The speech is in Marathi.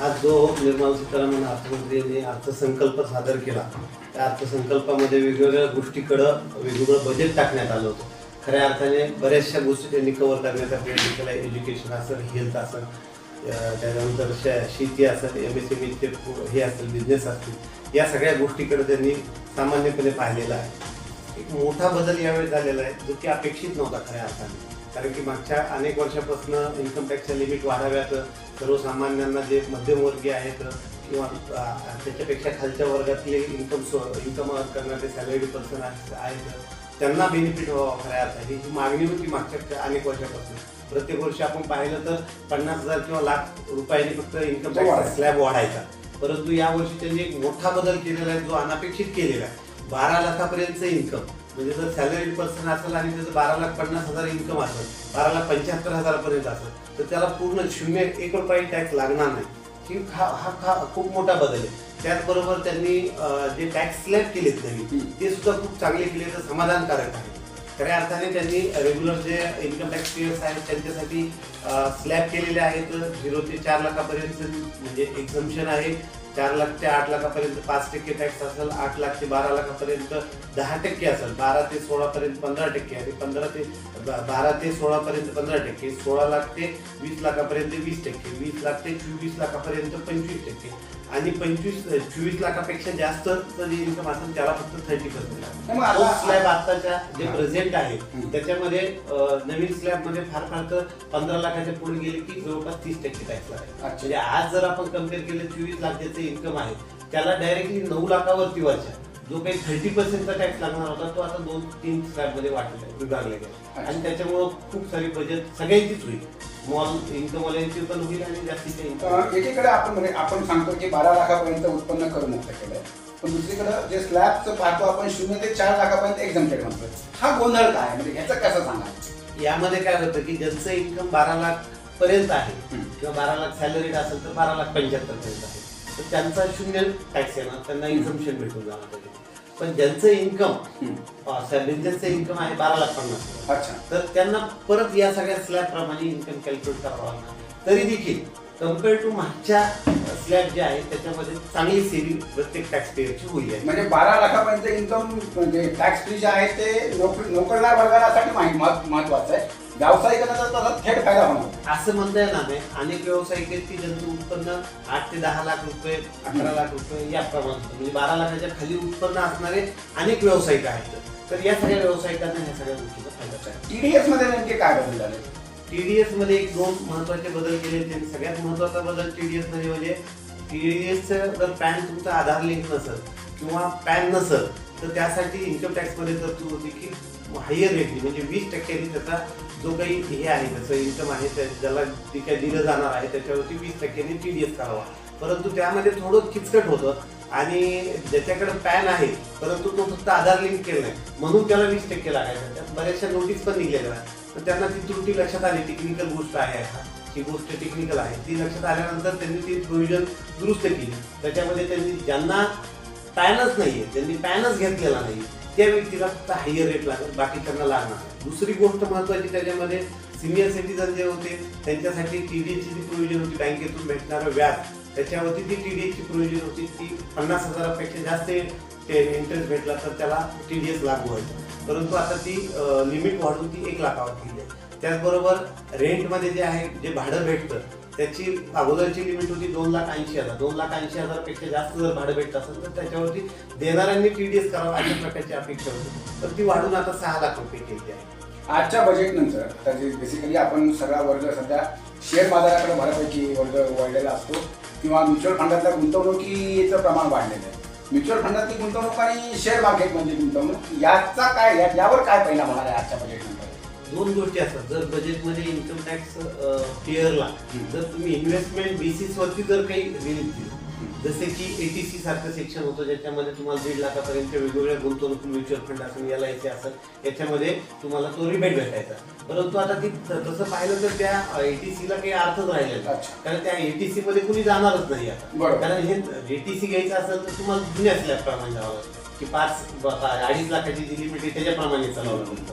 आज जो निर्मला सीतारामन अर्थमंत्र्यांनी अर्थसंकल्प सादर केला त्या अर्थसंकल्पामध्ये वेगवेगळ्या गोष्टीकडं वेगवेगळं बजेट टाकण्यात आलं होतं. खऱ्या अर्थाने बऱ्याचशा गोष्टी त्यांनी कव्हर करण्याचा प्रयत्न केला एज्युकेशन असेल हेल्थ असेल त्यानंतर त्याच्यानंतर श- शेती असेल एम एस एम ईचे हे असेल बिझनेस असतील या सगळ्या गोष्टीकडे त्यांनी सामान्यपणे पाहिलेला आहे. एक मोठा बदल यावेळी झालेला आहे जो की अपेक्षित नव्हता खऱ्या अर्थाने. कारण की मागच्या अनेक वर्षापासून इन्कम टॅक्सच्या लिमिट वाढाव्यात. सर्वसामान्यांना जे मध्यमवर्गीय आहेत किंवा त्याच्यापेक्षा खालच्या वर्गातले इन्कम सो इन्कम करणारे सॅलरी पर्सन आहेत त्यांना बेनिफिट व्हावा खऱ्या अर्थाने ही मागणी होती मागच्या अनेक वर्षापासून. प्रत्येक वर्षी आपण पाहिलं तर पन्नास हजार किंवा लाख रुपयांनी फक्त इन्कम टॅक्स स्लॅब वाढायचा. परंतु यावर्षी त्यांनी एक मोठा बदल केलेला आहे जो अनपेक्षित केलेला आहे. बारा लाखापर्यंतचं इन्कम म्हणजे जर सॅलरी पर्सन असेल आणि त्याचं बारा लाख पन्नास हजार इन्कम असेल बारा लाख पंच्याहत्तर हजारापर्यंत असेल तर त्याला पूर्ण शून्य एक रुपये टॅक्स लागणार नाही. ही हा हा हा खूप मोठा बदल आहे. त्याचबरोबर त्यांनी जे टॅक्स स्लॅब केलेत नवीन ते सुद्धा खूप चांगले केले तर समाधानकारक आहे. खऱ्या अर्थाने त्यांनी रेग्युलर जे इन्कम टॅक्स पेयर्स आहेत त्यांच्यासाठी स्लॅब केलेले आहेत. झिरो ते चार लाखापर्यंत म्हणजे एक्झम्शन आहे. चार लाख ते आठ लाखापर्यंत पाच टक्के टॅक्स असेल आठ लाख ते बारा लाखापर्यंत दहा टक्के असेल बारा ते सोळा पर्यंत पंधरा टक्के आणि पंधरा ते बारा ते सोळा पर्यंत पंधरा टक्के सोळा लाख ते वीस लाखापर्यंत वीस टक्के वीस लाख ते चोवीस लाखापर्यंत पंचवीस टक्के आणि पंचवीस चोवीस लाखापेक्षा जास्त जे इन्कम असेल त्याला फक्त थर्टी पर्सेंट स्लॅब आताच्या जे. प्रेझेंट आहे. त्याच्यामध्ये नवीन स्लॅबमध्ये फार फार तर पंधरा लाखाच्या पुढे गेले की जवळपास तीस टक्के टॅक्स लागेल अच्छा. म्हणजे आज जर आपण कंपेअर केलं चोवीस लाख ज्याचं इन्कम आहे त्याला डायरेक्टली नऊ लाखावरती वर्षा जो काही थर्टी पर्सेंटचा टॅक्स लागणार होता तो आता दोन तीन स्लॅबमध्ये वाटलेला आहे. आणि त्याच्यामुळं खूप सारी बजेट सगळ्यांचीच होईल. पण होईल आणि जास्तीच्या इन्कम अं, एकीकडे आपण म्हणजे आपण सांगतो की बारा लाखापर्यंत उत्पन्न करमुक्त केलंय. पण दुसरीकडे जे स्लॅबचं पाहतो आपण शून्य ते चार लाखापर्यंत एक्झामटेड म्हणतोय हा गोंधळ काय म्हणजे ह्याचं कसं सांगा यामध्ये काय होतं की ज्यांचं इन्कम बारा लाख पर्यंत आहे. किंवा बारा लाख सॅलरीड असेल तर बारा लाख पंच्याहत्तर पर्यंत आहे. तर त्यांचा शून्य टॅक्स येणार त्यांना इन्कमशन भेटून जाणार त्याच्यात. पण ज्यांचं इन्कम बिझनेसचं इन्कम आहे बारा लाख पन्नास हजार, अच्छा. तर त्यांना परत या सगळ्या स्लॅब प्रमाणे इन्कम कॅल्क्युलेट करावं लागणार. तरी देखील कंपेअर टू मागच्या स्लॅब जे आहे त्याच्यामध्ये चांगली सेविंग प्रत्येक टॅक्स पेअरची होईल. म्हणजे बारा लाखापर्यंत इन्कम म्हणजे टॅक्स फ्री जे आहे ते नोकरी नोकरदार वर्गासाठी माहीत महत्- महत्वाचं आहे. व्यावसायिकांना त्याचा थेट फायदा होणार. असं म्हणता येणार नाही. अनेक व्यावसायिक आहेत की ज्यांचं उत्पन्न आठ ते दहा लाख रुपये अकरा लाख रुपये या प्रमाणात. म्हणजे बारा लाखाच्या खाली उत्पन्न असणारे अनेक व्यावसायिक आहेत. तर या सगळ्या व्यावसायिकांना ह्या सगळ्या गोष्टीचा फायदा आहे टीडीएसमध्ये नेमके काय बदल झाले? टीडीएसमध्ये एक दोन महत्त्वाचे बदल केले. त्यांनी सगळ्यात महत्त्वाचा बदल टीडीएसमध्ये म्हणजे टीडीएस जर पॅन तुमचा आधार लिंक नसेल किंवा पॅन नसेल तर त्यासाठी इन्कम टॅक्समध्ये जर तू होती की हायर रेटनी म्हणजे वीस टक्क्यांनी त्याचा जो काही हे आहे त्याचं इन्कम आहे त्या ज्याला जे काही दिलं जाणार आहे त्याच्यावरती वीस टक्क्यांनी पी डी एस करावा परंतु त्यामध्ये थोडं किचकट होतं आणि ज्याच्याकडे पॅन आहे परंतु तो फक्त आधार लिंक केलं नाही म्हणून त्याला वीस टक्के लागायचं. त्यात बऱ्याचशा नोटीस पण निघलेल्या आहेत. तर त्यांना ती त्रुटी लक्षात आली टेक्निकल गोष्ट आहे आता. ही गोष्ट टेक्निकल आहे ती लक्षात आल्यानंतर त्यांनी ती प्रोव्हिजन दुरुस्त केली. त्याच्यामध्ये त्यांनी ज्यांना पॅनच नाहीये ज्यांनी पॅनच घेतलेला नाही त्या व्यक्तीला फक्त हायर रेट लागेल बाकीच्यांना लागणार दुसरी गोष्ट महत्वाची त्याच्यामध्ये सिनियर सिटीजन जे होते त्यांच्यासाठी टीडीएची जी प्रोव्हिजन होती बँकेतून भेटणारं व्याज त्याच्यावरती ती टीडीएची प्रोव्हिजन होती ती पन्नास हजारापेक्षा जास्त इंटरेस्ट भेटला तर त्याला टीडीएस लागू व्हायचं परंतु आता ती लिमिट वाढून ती एक लाखावर केली आहे. त्याचबरोबर रेंटमध्ये जे आहे जे भाडं भेटतं त्याची अगोदरची लिमिट होती दोन लाख ऐंशी हजार. दोन लाख ऐंशी हजारपेक्षा जास्त जर भाडं भेटत असेल तर त्याच्यावरती देणाऱ्यांनी एस करावं अशा प्रकारची अपेक्षा होती. तर ती वाढून आता सहा लाख रुपये केली आहे. आजच्या बजेट नंतर आता जे बेसिकली आपण सगळा वर्ग सध्या शेअर बाजाराकडे बऱ्यापैकी वर्ग वळलेला असतो किंवा म्युच्युअल फंडातल्या गुंतवणुकीचं प्रमाण वाढलेलं आहे. म्युच्युअल फंडातली गुंतवणूक आणि शेअर मार्केट म्हणजे गुंतवणूक याचा काय यावर काय परिणाम होणार आहे आजच्या बजेट नंतर? दोन गोष्टी असतात जर बजेटमध्ये इन्कम टॅक्स पेअरला. जर तुम्ही इन्व्हेस्टमेंट बेसिसवरती जर काही रिलीज दिली जसे की एटीसी सारखं सेक्शन होतं ज्याच्यामध्ये तुम्हाला दीड लाखापर्यंत वेगवेगळ्या गुंतवणूक म्युच्युअल फंड असेल आय सी असेल याच्यामध्ये तुम्हाला तो रिबेट भेटायचा परंतु आता ती तसं पाहिलं तर त्या एटीसीला काही अर्थच राहिलेला. कारण त्या एटीसी मध्ये कुणी जाणारच नाही आता. कारण हे एटीसी घ्यायचं असेल तर तुम्हाला जुन्या स्लॅब प्रमाणे जावं लागतं की पाच अडीच लाखाची जी लिमिट आहे त्याच्याप्रमाणे चालवलं लागतं